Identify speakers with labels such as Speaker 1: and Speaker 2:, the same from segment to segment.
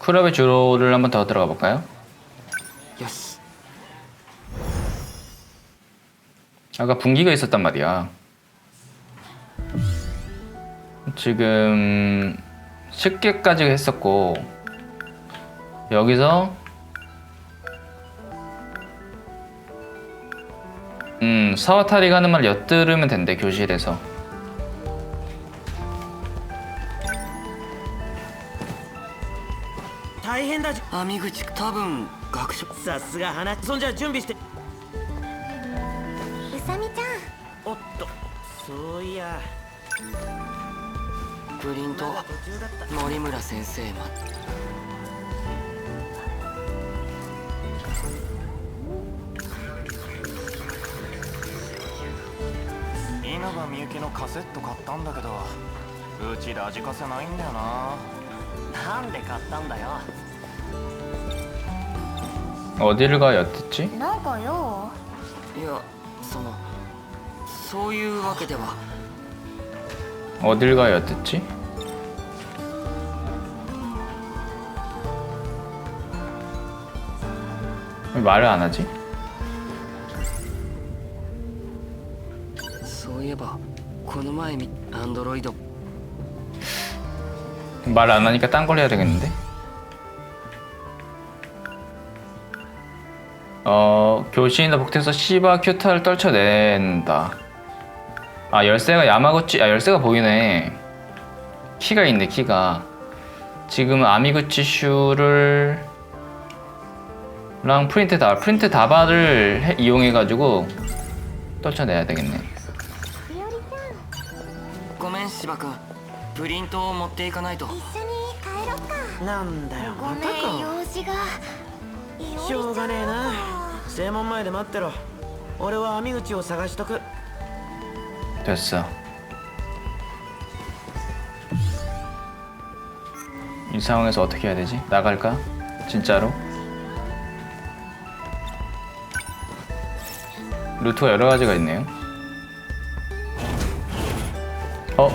Speaker 1: 클럽의 주로를 한번 더 들어가 볼까요?
Speaker 2: よし
Speaker 1: 아까 분기가 있었단 말이야. 지금 10개까지 했었고 여기서 음 사와타리가 하는 말 엿들으면 된대 교실에서
Speaker 2: 網口多分学食。
Speaker 3: さすが花そんじゃ準備して。
Speaker 4: うさみちゃん。
Speaker 3: おっとそういや。
Speaker 2: プリント森村先生ま
Speaker 5: 稲葉みゆきのカセット買ったんだけどうちラジカセないんだよな。なんで買ったんだよ
Speaker 1: 어디를 가 엿듣지?
Speaker 4: なんかよ
Speaker 2: いやそのそういうわけでは
Speaker 1: 어딜 가 엿듣지? 왜 말을 안 하지?
Speaker 2: そういえばこの前みアンドロイド
Speaker 1: 말 안 하니까 딴 걸 해야 되겠는데? 어, 교신이나 복도에서 시바 큐타를 떨쳐낸다. 아, 열쇠가 야마구치, 아, 열쇠가 보이네. 키가 있네, 키가. 지금 아미구치 슈를 랑 프린트 다 프린트 다바를 해- 이용해가지고 떨쳐내야 되겠네.
Speaker 4: 日和ちゃん
Speaker 2: ごめん芝君プリントを持っていかないと
Speaker 4: 一緒に帰ろっか
Speaker 3: なんだよ
Speaker 4: ごめん
Speaker 3: またか
Speaker 4: 用事が
Speaker 3: しょうがねえな
Speaker 4: 日
Speaker 3: 正門前で待ってろ俺は網口を探しとく
Speaker 1: 됐어. 이 상황에서 어떻게 해야 되지? 나갈까? 진짜로? 루트가 여러 가지가 있네요. 어?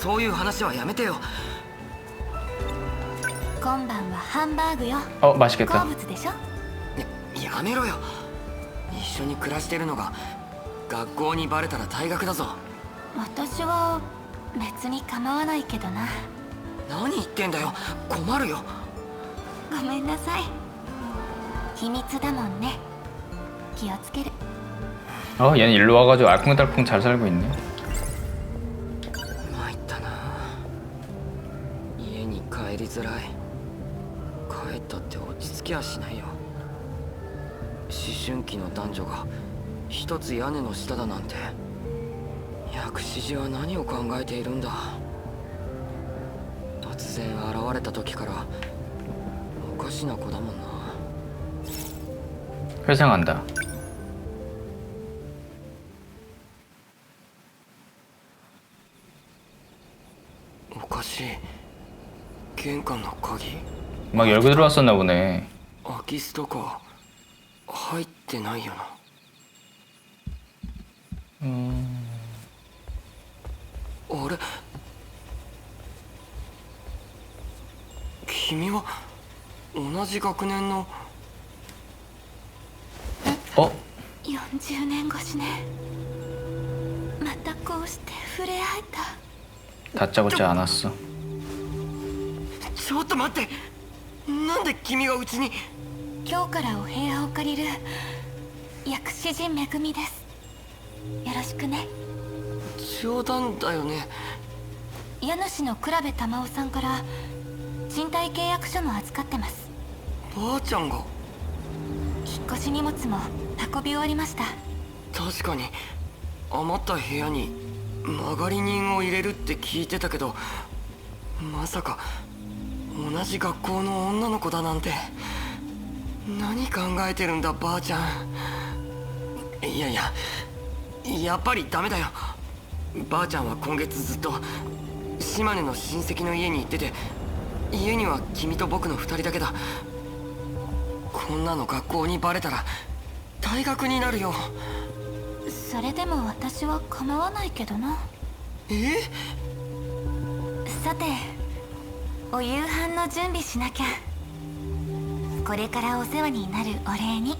Speaker 2: そういう話はやめてよ
Speaker 4: 今晩はハンバーグよ
Speaker 1: 어
Speaker 4: 好
Speaker 1: 맛있겠다.
Speaker 4: 物でしょ
Speaker 2: ややめろよ一緒に暮らしてるのが学校にバレたら退学だぞ
Speaker 4: 私は別に構わないけどな
Speaker 2: 何言ってんだよ困るよ
Speaker 4: ごめんなさい秘密だもんね気をつける
Speaker 1: 어 얘는 일로 와가지고 알콩달콩 잘 살고 있네.
Speaker 2: づらい帰ったって落ち着きやしないよ思春期の男女が一つ屋根の下だなんて薬師寺は何を考えているんだ突然現れた時からおかしな子だもんな
Speaker 1: 회상한다. 막 열고 들어왔었나 보네.
Speaker 2: 空き巣とか入ってないよなあれ君は同じ学年の
Speaker 1: 어?
Speaker 4: 40年越しねまたこうして触れ合えた
Speaker 1: 다짜고짜 않았어.
Speaker 2: ちょっと待って。なんで君がうちに？
Speaker 4: 今日からお部屋を借りる薬師寺めぐみです。よろしくね。
Speaker 2: 冗談だよね。
Speaker 4: 家主の倉部玉緒さんから賃貸契約書も預かってます。
Speaker 2: ばあちゃんが？
Speaker 4: 引っ越し荷物も運び終わりました。
Speaker 2: 確かに。余った部屋に曲がり人を入れるって聞いてたけどまさか同じ学校の女の子だなんて。何考えてるんだばあちゃん。いやいややっぱりダメだよ。ばあちゃんは今月ずっと島根の親戚の家に行ってて家には君と僕の二人だけだ。こんなの学校にバレたら退学になるよ。
Speaker 4: それでも私は構わないけどな。
Speaker 2: え？
Speaker 4: さてお夕飯の準備しなきゃこれからお世話になるお礼に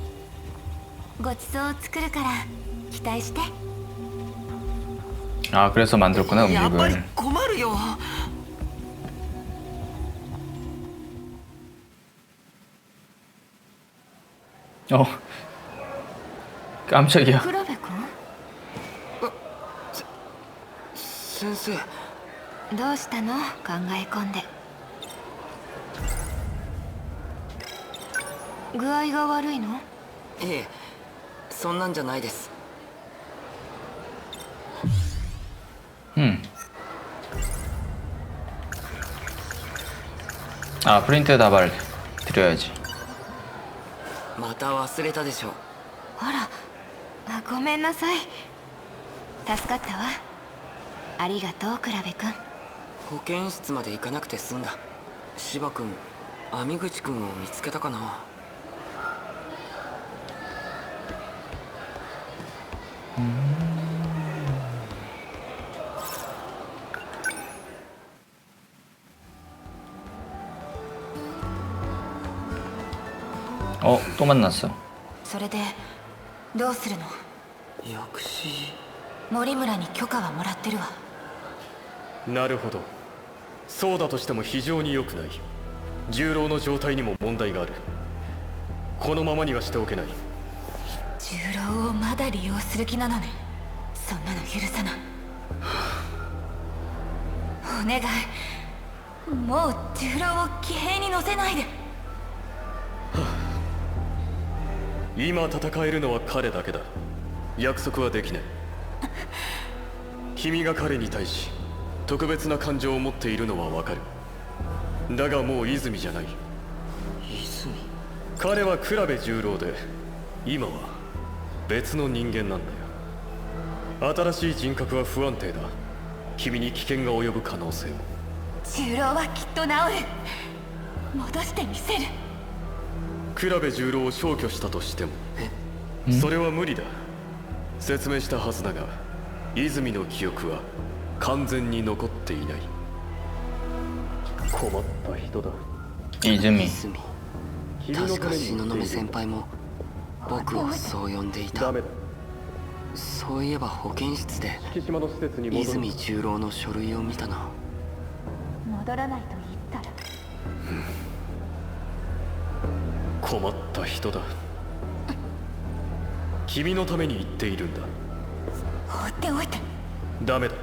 Speaker 4: ごちそうを作るから期待して
Speaker 1: 아 그래서 만들었구나
Speaker 2: やっぱり
Speaker 1: 음식을
Speaker 2: 困るよ
Speaker 1: 어 깜짝이야
Speaker 4: 黒部君
Speaker 2: 先生
Speaker 4: どうしたの考え込んで 具合が悪いの
Speaker 2: ええそんなんじゃないです
Speaker 1: 음. 아 프린트 다발 드려야지
Speaker 2: また忘れたでしょ
Speaker 4: あらあごめんなさい助かったわありがとう倉部君
Speaker 2: 保健室まで行かなくて済んだ芝君網口君を見つけたかな
Speaker 1: 또 만났어
Speaker 4: それでどうするの
Speaker 2: 薬師
Speaker 4: 森村に許可はもらってるわ
Speaker 6: なるほどそうだとしても非常に良くない重郎の状態にも問題があるこのままにはしておけない
Speaker 4: 重郎をまだ利用する気なのねそんなの許さないお願いもう重郎を騎兵に乗せないで
Speaker 6: 今戦えるのは彼だけだ。約束はできない。君が彼に対し特別な感情を持っているのはわかる。だがもう泉じゃない。
Speaker 2: 泉？
Speaker 6: 彼は倉部十郎で今は別の人間なんだよ。新しい人格は不安定だ。君に危険が及ぶ可能性も。
Speaker 4: 重郎はきっと治る。戻してみせる
Speaker 6: 比べ十郎を消去したとしてもそれは無理だ。説明したはずだが泉の記憶は完全に残っていない。困った人だ。
Speaker 2: 泉。確か東雲先輩も僕をそう呼んでいたそういえば保健室で泉。十郎の書類を見たな
Speaker 4: 戻らないと
Speaker 6: 困った人だ君のために言っているんだ
Speaker 4: 放っておいて
Speaker 6: ダメだ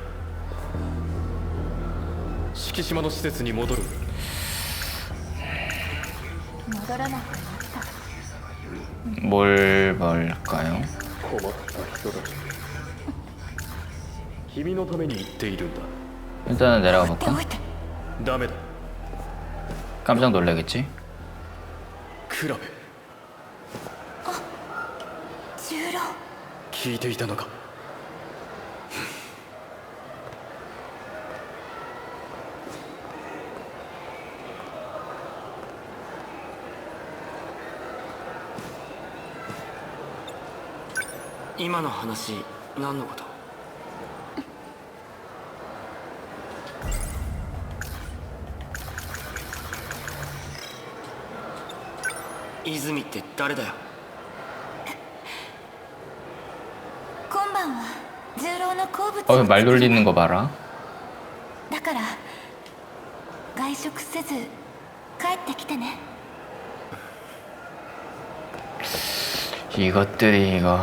Speaker 6: 敷島の施設に戻る
Speaker 4: 戻らなくなった
Speaker 1: 뭘 뭘까요?
Speaker 6: 困った人だ君のために言っているんだ
Speaker 1: 일단은 내려가
Speaker 4: 放って
Speaker 1: 볼까?
Speaker 4: おいて
Speaker 6: ダメだ
Speaker 1: 깜짝 놀라겠지?
Speaker 6: クラベ
Speaker 4: 重郎。
Speaker 6: 聞いていたのか？
Speaker 2: 今の話何のこと？泉って誰だよ
Speaker 4: 今晩は重郎の好物
Speaker 1: 어 말 돌리는 거 봐라
Speaker 4: だから外食せず帰ってきてね
Speaker 1: 이것들이 이거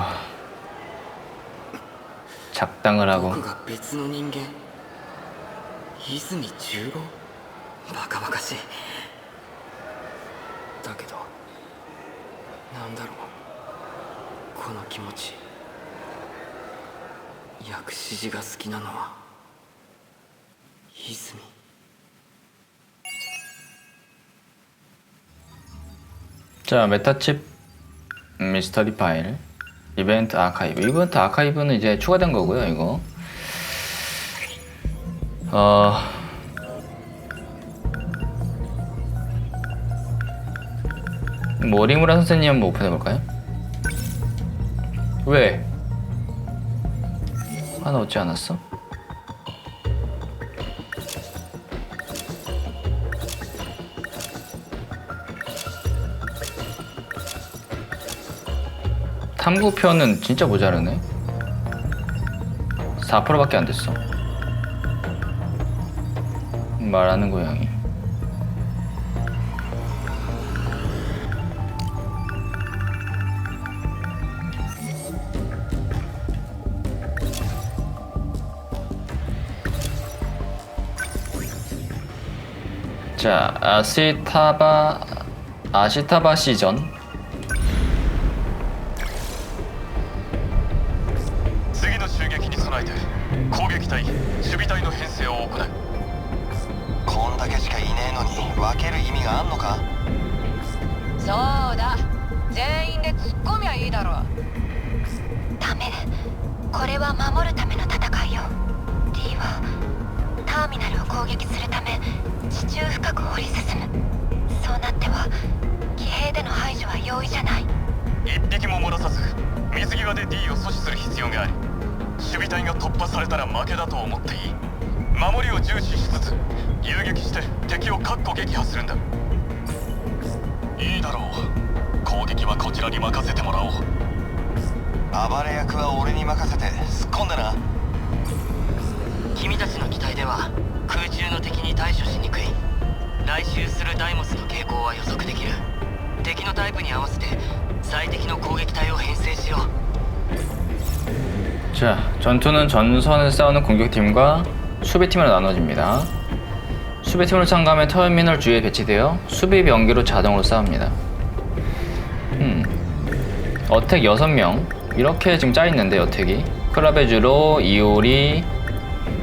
Speaker 1: 작당을 하고
Speaker 2: 僕が別の人間泉十郎バカバカしいだけど なんだろうこの気持ち薬師寺が好きなのは泉
Speaker 1: 자 메타칩 미스터리 파일 이벤트 아카이브 이벤트 아카이브는 이제 추가된 거고요 이거 어 모리무라 선생님 한번 오픈해 볼까요? 왜? 하나 얻지 않았어? 탐구표는 진짜 모자르네 4%밖에 안 됐어 말하는 고양이 자 아시타바 아시타바 시전
Speaker 6: 水際で D を阻止する必要がある守備隊が突破されたら負けだと思っていい。守りを重視しつつ遊撃して敵を確固撃破するんだ。いいだろう。攻撃はこちらに任せてもらおう。
Speaker 5: 暴れ役は俺に任せて突っ込んでな。
Speaker 2: 君たちの機体では空中の敵に対処しにくい。来襲するダイモスの傾向は予測できる。敵のタイプに合わせて最適の攻撃隊を編成しよう
Speaker 1: 자, 전투는 전선을 싸우는 공격팀과 수비팀으로 나눠집니다. 수비팀으로 참가하면 터미널 주위에 배치되어 수비 병기로 자동으로 싸웁니다. 음, 어택 6명 이렇게 지금 짜있는데 어택이 크라베주로, 이오리,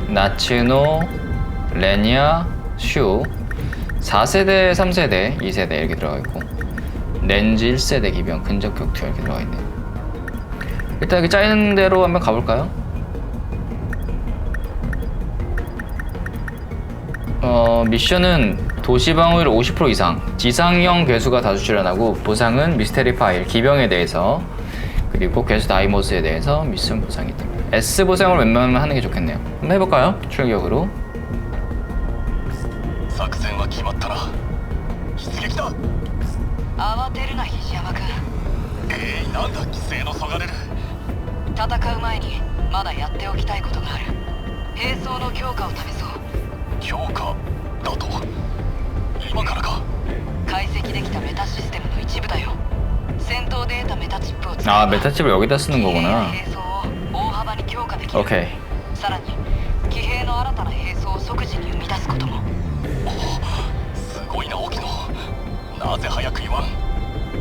Speaker 1: 나츠노, 레니아, 슈 4세대, 3세대, 2세대 이렇게 들어가 있고 렌즈 1세대 기병, 근접 격투 이렇게 들어가 있네요. 일단 여기 짜이는 대로 한번 가볼까요? 어, 미션은 도시 방어율 50% 이상, 지상형 괴수가 다수 출연하고 보상은 미스테리 파일, 기병에 대해서 그리고 괴수 다이모스에 대해서 미션 보상이 듭니다. S 보상을 웬만하면 하는 게 좋겠네요. 한번 해볼까요? 출격으로.
Speaker 6: 作戦は決まったな出撃だ
Speaker 7: 慌てるな菱山君
Speaker 6: えいなんだ規制のそがれる
Speaker 7: 戦う前にまだやっておきたいことがある兵装の強化を試そう
Speaker 6: 強化だと今からか
Speaker 7: 解析できたメタシステムの一部だよ戦闘で得たメタチップを使え
Speaker 1: 아
Speaker 7: ば
Speaker 1: 메타칩을 여기다 쓰는
Speaker 7: 騎兵や
Speaker 1: 거구나.
Speaker 7: 兵装を大幅に強化できる
Speaker 1: 오케이.
Speaker 7: さらに騎兵の新たな兵装を即時に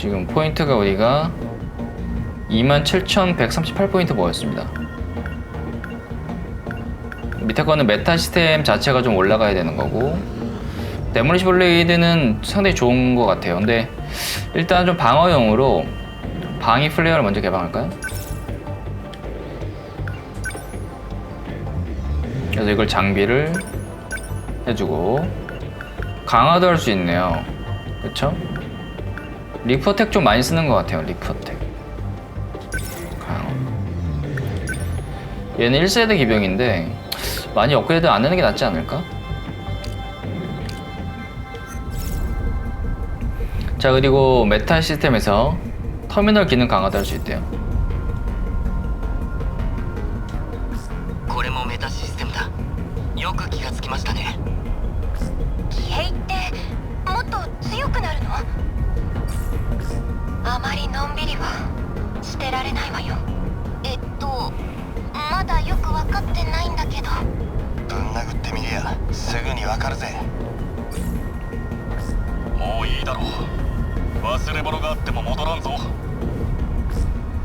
Speaker 1: 어, 지금 포인트가 우리가 27,138포인트 모였습니다. 밑에 거는 메타 시스템 자체가 좀 올라가야 되는 거고 데모리시 블레이드는 상당히 좋은 것 같아요. 근데 일단 좀 방어용으로 방위 플레이어를 먼저 개방할까요? 그래서 이걸 장비를 해주고 강화도 할 수 있네요. 그쵸? 리프어텍 좀 많이 쓰는 것 같아요. 리프어텍 강화 얘는 1세대 기병인데 많이 업그레이드 안 하는 게 낫지 않을까? 자 그리고 메타 시스템에서 터미널 기능 강화도 할 수 있대요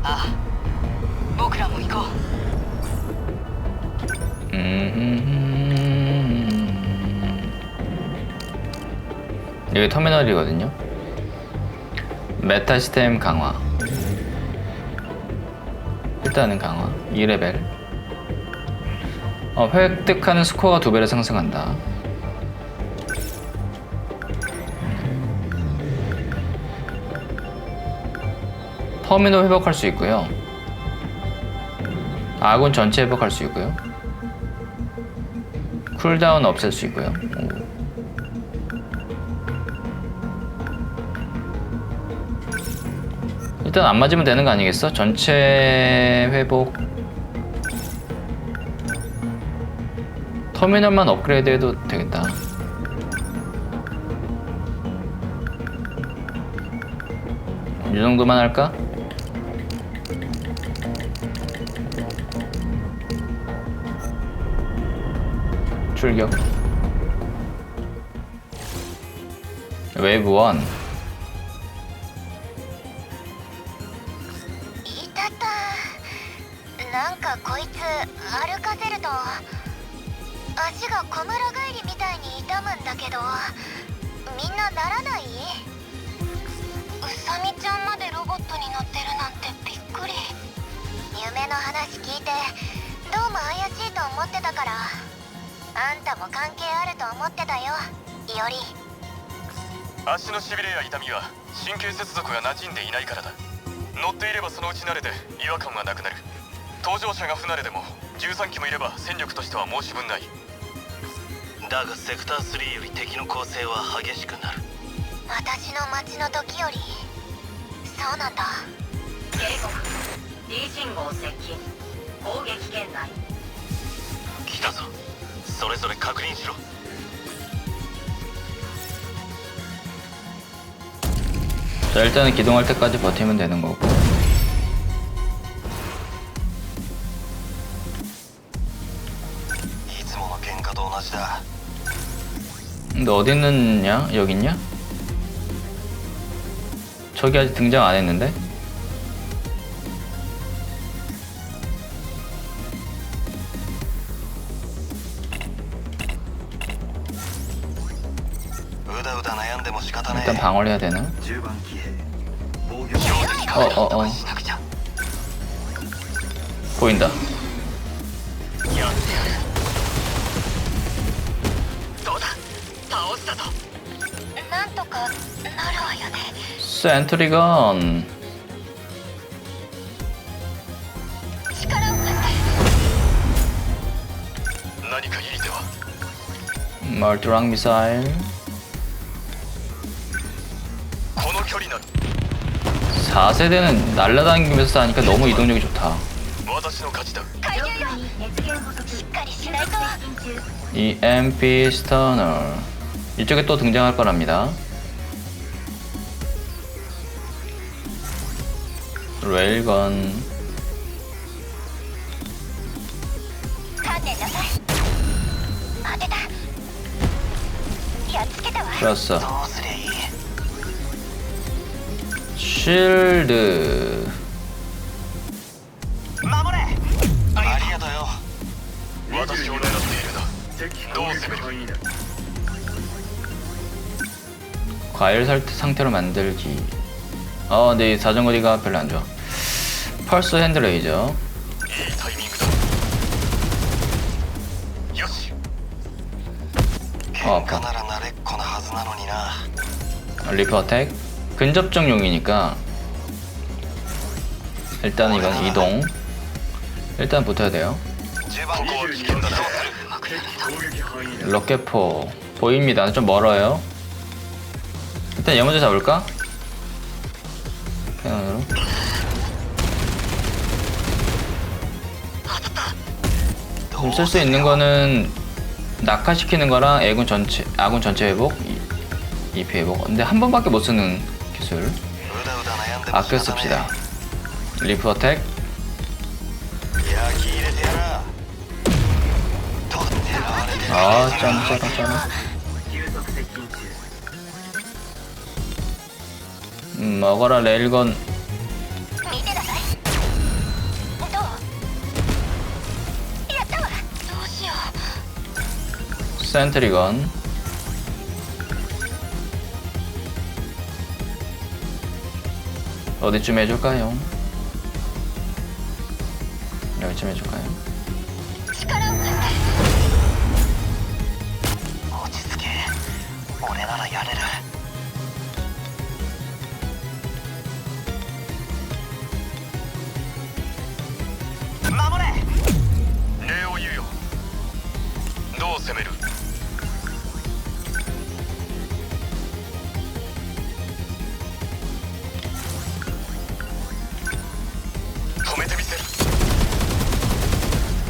Speaker 4: あ
Speaker 6: あ
Speaker 7: 僕らも行こう
Speaker 1: 음. 여기 터미널이거든요. 메타 시스템 강화. 일단은 강화. 2레벨. 어, 획득하는 스코어가 두 배로 상승한다. 터미널 회복할 수 있고요. 아군 전체 회복할 수 있고요. 쿨다운 없앨 수 있고요. 오. 일단 안 맞으면 되는 거 아니겠어? 전체 회복. 터미널만 업그레이드 해도 되겠다. 이 정도만 할까? 출격 웨이브 1
Speaker 4: いたたなんかこいつ歩かせると足が小村帰りみたいに痛むんだけどみんなならないうさみちゃんまでロボットに乗ってるなんてびっくり夢の話聞いてどうも怪しいと思ってたから あんたも関係あると思ってたよ。いおり。
Speaker 6: 足のしびれや痛みは神経接続が馴染んでいないからだ。乗っていればそのうち慣れて違和感はなくなる。搭乗者が不慣れでも13機もいれば戦力としては申し分ない。
Speaker 5: だがセクター3より敵の攻勢は激しくなる。
Speaker 4: 私の町の時より。そうなんだ。
Speaker 7: 警告。D 信号接近。攻撃圏内。
Speaker 5: 来たぞ それぞれ確認しろ
Speaker 1: 자 일단은 기동할 때까지 버티면 되는 거고
Speaker 5: いつもの喧嘩と同じだ
Speaker 1: 근데 어디 있느냐? 여기 있냐? 저기 아직 등장 안 했는데? 방어를 해야 되나? 어어어
Speaker 5: 어, 어.
Speaker 1: 보인다 센트리건 멀트랑 미사일 4세대는 날라다니면서 싸니까 너무 이동력이 좋다.
Speaker 4: 이
Speaker 1: MP 스터널. 이쪽에 또 등장할 거랍니다. 레일건
Speaker 5: 플러스
Speaker 1: 쉴드
Speaker 5: 守れありがとうよ
Speaker 6: 私を狙っているなどう攻める
Speaker 1: 과일 살- 상태로 만들기 어 근데 이 자전거리가 별로 안 좋아 펄스 핸드레이저
Speaker 6: いいタイミングだよし
Speaker 1: 어
Speaker 5: 喧嘩
Speaker 1: 아파
Speaker 5: なら慣れっこなはずなのにな
Speaker 1: 리프 어택 근접종용이니까 일단 이건 이동. 일단 붙어야 돼요. 럭켓포 보입니다. 좀 멀어요. 일단 얘 먼저 잡을까? 편으로 지금 쓸 수 있는 거는 낙하시키는 거랑 애군 전체 아군 전체 회복 2피 회복. 근데 한 번밖에 못 쓰는 기술. 아껴 씁시다. 리프 어택. 아 짠짜 깜짝아 음, 먹어라 레일건. 센트리건. 어디쯤 해줄까요? 여기쯤 해줄까요?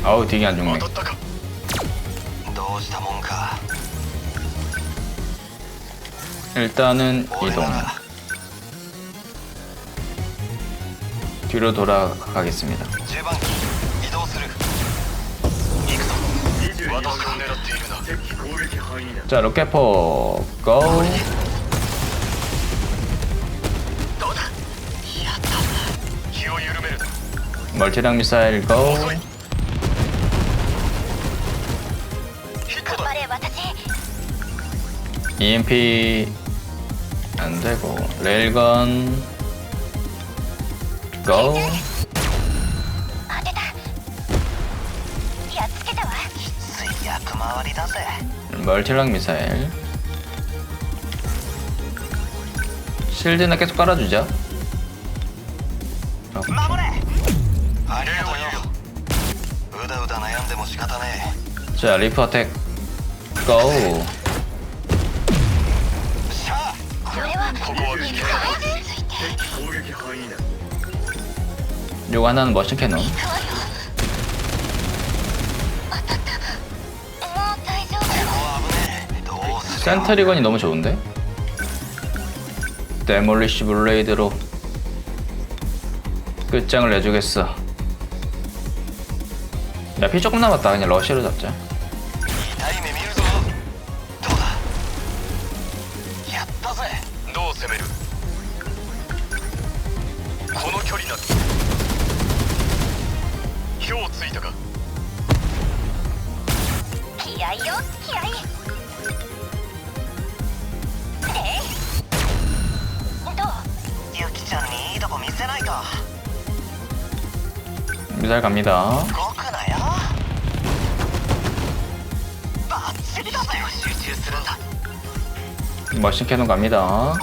Speaker 1: 아우 되게 안 죽네
Speaker 6: 当たったか
Speaker 5: どうしたもんか
Speaker 1: 일단은
Speaker 5: 俺
Speaker 1: 이동
Speaker 5: なら
Speaker 1: 뒤로 돌아가겠습니다
Speaker 5: 10番機移動する行くぞ
Speaker 6: 私を狙っているな
Speaker 1: 자 로켓포 고
Speaker 6: どうだやった気を緩めるな
Speaker 1: 멀티랑 미사일 고
Speaker 6: ヒッ
Speaker 1: EMP 안 되고 레일건 고 멀티랑 미사일. 실드는 계속
Speaker 5: 깔아주자.
Speaker 1: 자 리프 어택 고 요거 하나는 머신 캐논. 센터리건이 너무 좋은데? 데몰리시 블레이드로 끝장을 내주겠어. 야, 피 조금 남았다. 그냥 러쉬로 잡자.
Speaker 6: 火をついたか
Speaker 4: 気合よ気合でどう
Speaker 5: ゆきちゃんにいいとこ見せないと
Speaker 1: 미사일 갑니다
Speaker 5: 動くなよバッチリだぜ集中するんだ
Speaker 1: 머신 캐논 갑니다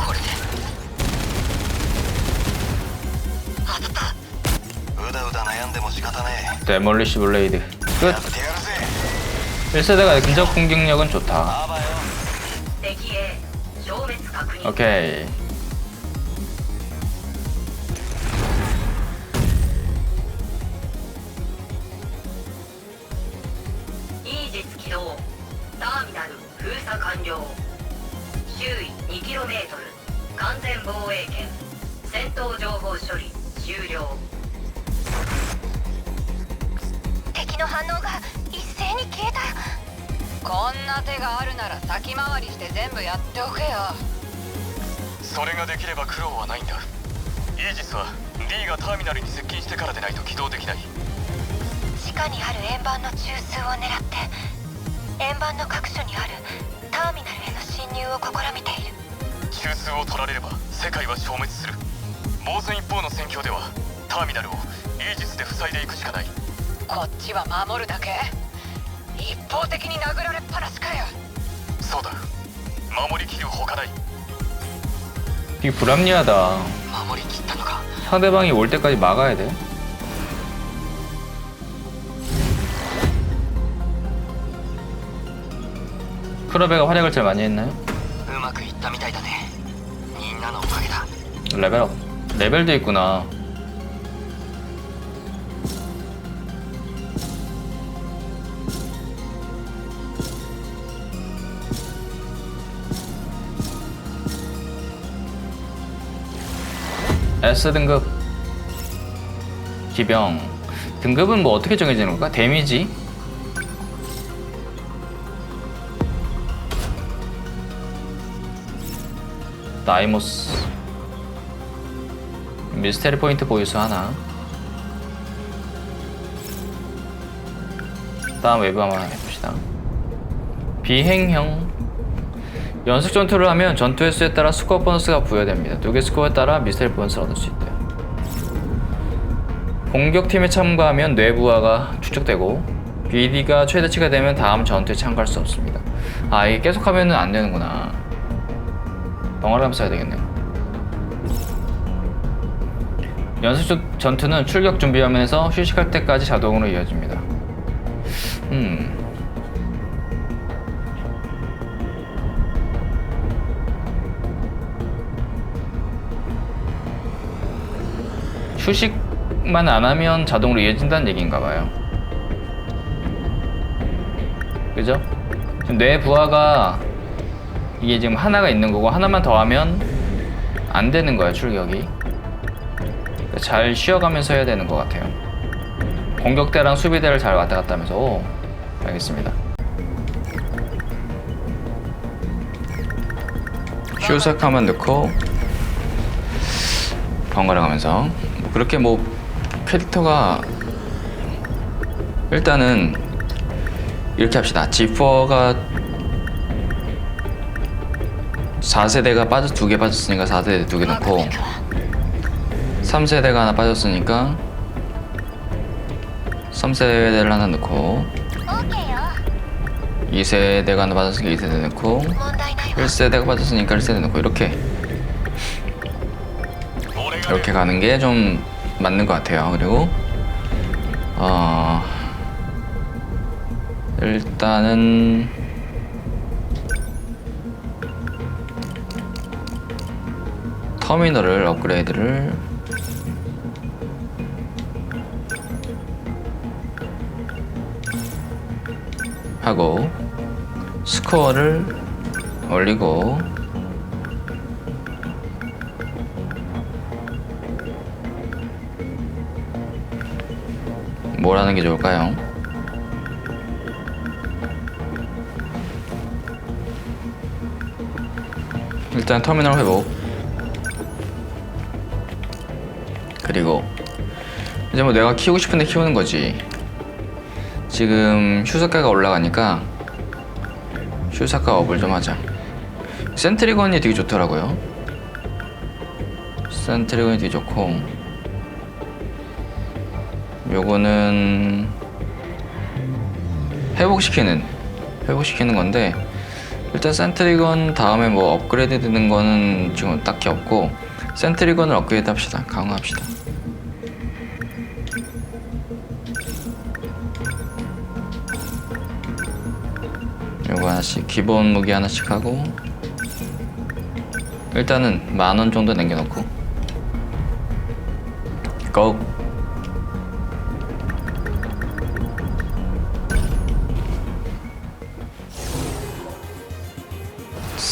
Speaker 1: 데몰리시 블레이드
Speaker 5: えや
Speaker 1: 끝
Speaker 5: ってやるぜ
Speaker 1: 1세대가 근접 공격력은 좋다
Speaker 5: あばよ
Speaker 7: 敵 A 消滅確認
Speaker 1: 오케이
Speaker 7: イージス起動ターミナル封鎖完了周囲 2km 完全防衛圏戦闘情報処理終了
Speaker 4: の反応が一斉に消えた。
Speaker 7: こんな手があるなら先回りして全部やっておけよ。
Speaker 6: それができれば苦労はないんだ。イージスは D がターミナルに接近してからでないと起動できない。
Speaker 4: 地下にある円盤の中枢を狙って円盤の各所にあるターミナルへの侵入を試みている。
Speaker 6: 中枢を取られれば世界は消滅する。防戦一方の戦況ではターミナルをイージスで塞いでいくしかない
Speaker 7: こっちは守るだけ一方的に殴られっぱなしかよ
Speaker 6: そうだ守りきるほかない
Speaker 1: 되게 불합리하다
Speaker 5: 守りきったのか
Speaker 1: 상대방이 올 때까지 막아야 돼 크로베가 활약을 제일 많이 했나요?
Speaker 5: うまくいったみたいだねみんなのおかげだ
Speaker 1: 레벨업 레벨도 있구나 S등급 기병. 등급은 뭐 어떻게 정해지는 걸까? 데미지? 나이모스. 미스테리 포인트 보유수 하나. 다음 웨브 한번 해봅시다. 비행형 연속 전투를 하면 전투 횟수에 따라 스코어 보너스가 부여됩니다. 두 개 스코어에 따라 미사일 보너스를 얻을 수 있대요. 공격팀에 참가하면 뇌부하가 축적되고 BD가 최대치가 되면 다음 전투에 참가할 수 없습니다. 아 이게 계속하면 안 되는구나. 번갈아 가면서 써야 되겠네요. 연습 전- 전투는 출격 준비 화면에서 휴식할 때까지 자동으로 이어집니다. 음. 휴식만 안 하면 자동으로 이어진다는 얘기인가 봐요. 그죠? 지금 뇌 부하가 이게 지금 하나가 있는 거고 하나만 더 하면 안 되는 거예요, 출격이. 잘 쉬어가면서 해야 되는 것 같아요. 공격대랑 수비대를 잘 왔다 갔다 하면서 오, 알겠습니다. 휴색하면 넣고 번갈아 가면서 뭐 그렇게 뭐 캐릭터가 일단은 이렇게 합시다. 지퍼가 4세대가 빠져 두 개 빠졌으니까 4세대 두 개 넣고 3세대가 하나 빠졌으니까 3세대를 하나 넣고 2세대가 하나 빠졌으니까 2세대 넣고 1세대가 빠졌으니까 1세대 넣고 이렇게. 이렇게 가는 게 좀 맞는 것 같아요. 그리고 어 일단은 터미널을 업그레이드를 하고 스코어를 올리고 뭘 하는 게 좋을까요? 일단 터미널 회복. 그리고 이제 뭐 내가 키우고 싶은데 키우는 거지. 지금 휴사가가 올라가니까 휴사가 업을 좀 하자. 센트리건이 되게 좋더라고요. 센트리건이 되게 좋고 요거는 회복시키는 회복시키는 건데 일단 센트리건 다음에 뭐 업그레이드 되는 거는 지금 딱히 없고 센트리건을 업그레이드 합시다. 강화합시다. 요거 하나씩 기본 무기 하나씩 하고 일단은 만 원 정도 남겨놓고. 고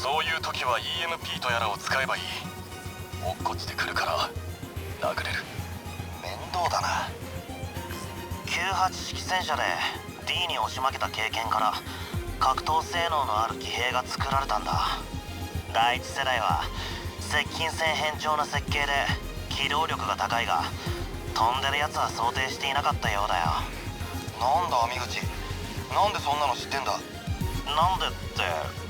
Speaker 6: そういう時は EMP とやらを使えばいい。落っこちてくるから殴れる。
Speaker 5: 面倒だな。98式戦車で D に押し負けた経験から格闘性能のある騎兵が作られたんだ。第一世代は接近戦偏重な設計で機動力が高いが飛んでるやつは想定していなかったようだよ。なんだ網口。なんでそんなの知ってんだ。なんでって